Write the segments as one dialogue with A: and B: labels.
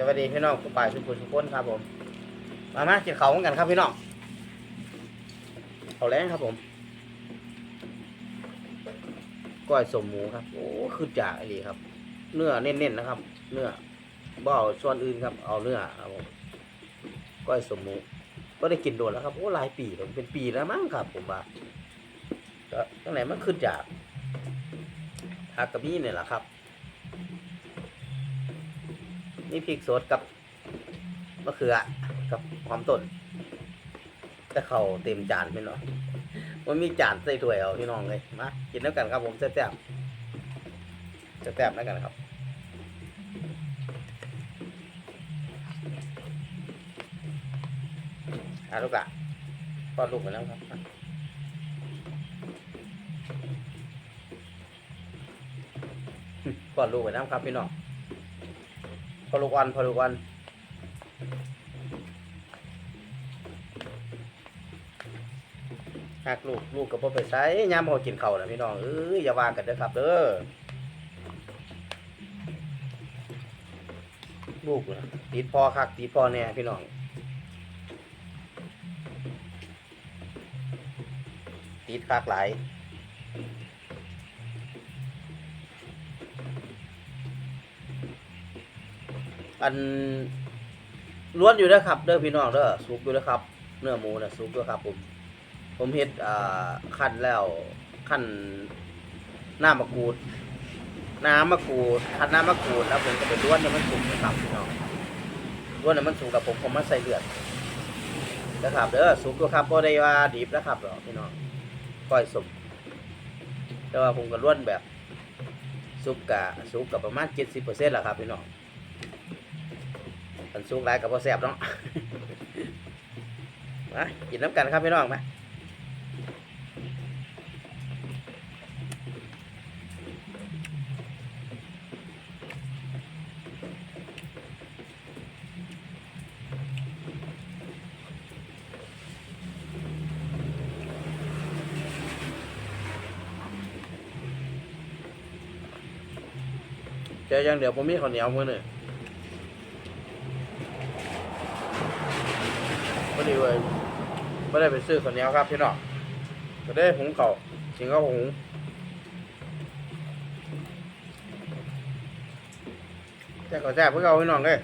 A: สวัสดีพี่น้องผู้ป่ายสุขุมสุขคนครับผม มามากินเขาวกันครับพี่น้องเขาแรงครับผมก้อยสมหมูครับ โอ้คือจ่าอ้ดีครับ เนื้อเน้นๆนะครับ เนื้อบ่เอาส่วนอื่นครับ เอาเนื้อครับผมก้อยสมหมูก็ได้กินโดนแล้วครับ โอ้หลายปีแล้วเป็นปีแล้วมั้งครับ ผมว่าก็ตั้งไหนมันขึ้นจากฮากามิเนี่ยแหละครับีพริกสดกับมะเขือกับหอมต้นแต่เขาเต็มจานพี่น้องมันมีจานใส่ถ้วยเอาพี่น้องเลยมากินแล้วกันครับผมแซ่บๆแซ่บๆแล้วกันครับอะลูกอะป้อนลูกไปแล้วครับป้อนลูกไปแล้วครับพี่น้อง พอลูกวันพอลูกวันหักลูกลูกกับพ่อไปใช้ยามพอกินเขานะพี่น้องเอ้ยอย่าว่ากันเด้อครับเด้อลูกนะติดพอคักติดพอแน่พี่น้องติดคักหลาย อันล้วนอยู่นะครับเด้อพี่น้องเด้อสุกอยู่นะครับ เนื้อหมูนะสุกอยู่ครับผมผมเฮ็ดอ่าขั้นแล้วขั้นน้ำมะกรูด น้ำมะกรูดขั้นน้ำมะกรูดแล้วผมก็ไปล้วนให้มันสุกนะครับพี่น้องล้วนให้มันสุกกับผมผมมาใส่เลือดนะครับเด้อสุกอยู่ครับบ่ได้ว่าดิบนะครับหรอกพี่น้องก้อยสมแต่ว่าผมก็ล้วนแบบซุปกะซุปกับประมาณเจ็ดสิบเปอร์เซ็นต์แหละครับพี่น้อง มันซุปหลายกับพอแซ่บเนาะมากินน้ำกันครับพี่น้องมาเจอยังเดี๋ยวผมมีข้าวเหนียวมือหนึ่ง พอดีเลยไม่ได้ไปซื้อข้าวเหนียวครับพี่น้องก็ได้หุงเก่าวสิงก็หุงแต่ก็แซ่บเพื่อเอาพี่น้องเลย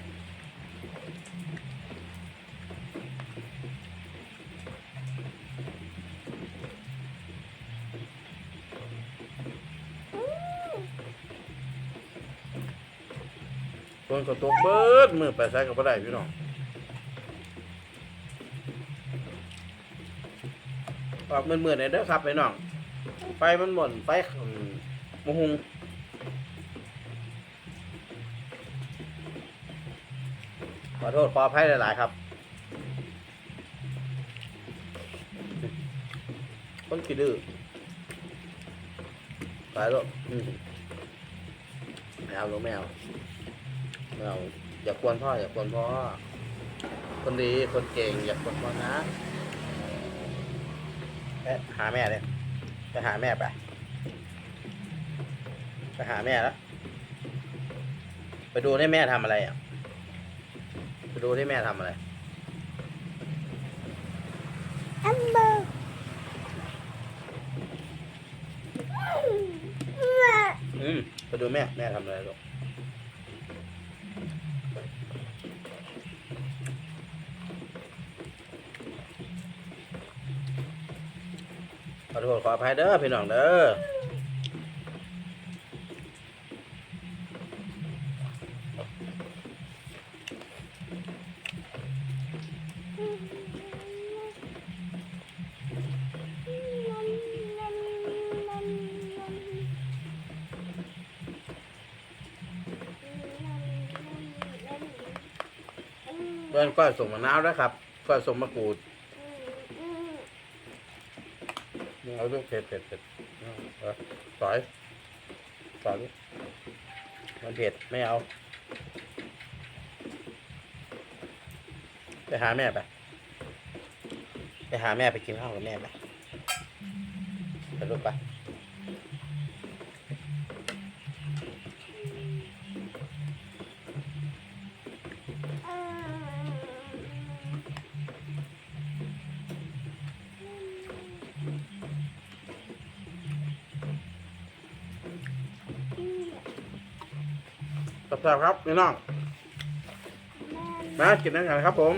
A: คนก็ตกเบิดมือไปใส่ก็บ่ได้พี่น้อง ออกมืดๆหน่ยเด้อครับพี่น้อง ไฟมันหม่นไฟมหุงขอโทษขออภัยหลาย ๆ ครับ คนขี้ดื้อไปลูกอืมไม่เอาลูกไม่เอาไม่เอย่ากวนพ่อ อย่ากวนพ่อ คนดี คนเก่ง อย่ากวนพ่อนะ หาแม่เลยไปหาแม่ไปไปหาแม่แล้วไปดูที่แม่ทำอะไรอะไปดูที่แม่ทำอะไร
B: อัมเบอร์
A: อืมไปดูแม่แม่ทำอะไรลูก ขอโทษขออภัยเด้อพี่น้องเด้อเพื่อนก้อยส่งมะนาวนะครับก้อยส่งมะกรูดนี่ เอาลูกเผ็ดเผ็ดเผ็ดเอาสอยสอยมันเผ็ดไม่เอา ไปหาแม่ไป ไปหาแม่ไปกินข้าวกับแม่ไปไปลูกไป แซ่บๆครับพี่น้อง
B: แม่
A: มากินด้วยกันครับผม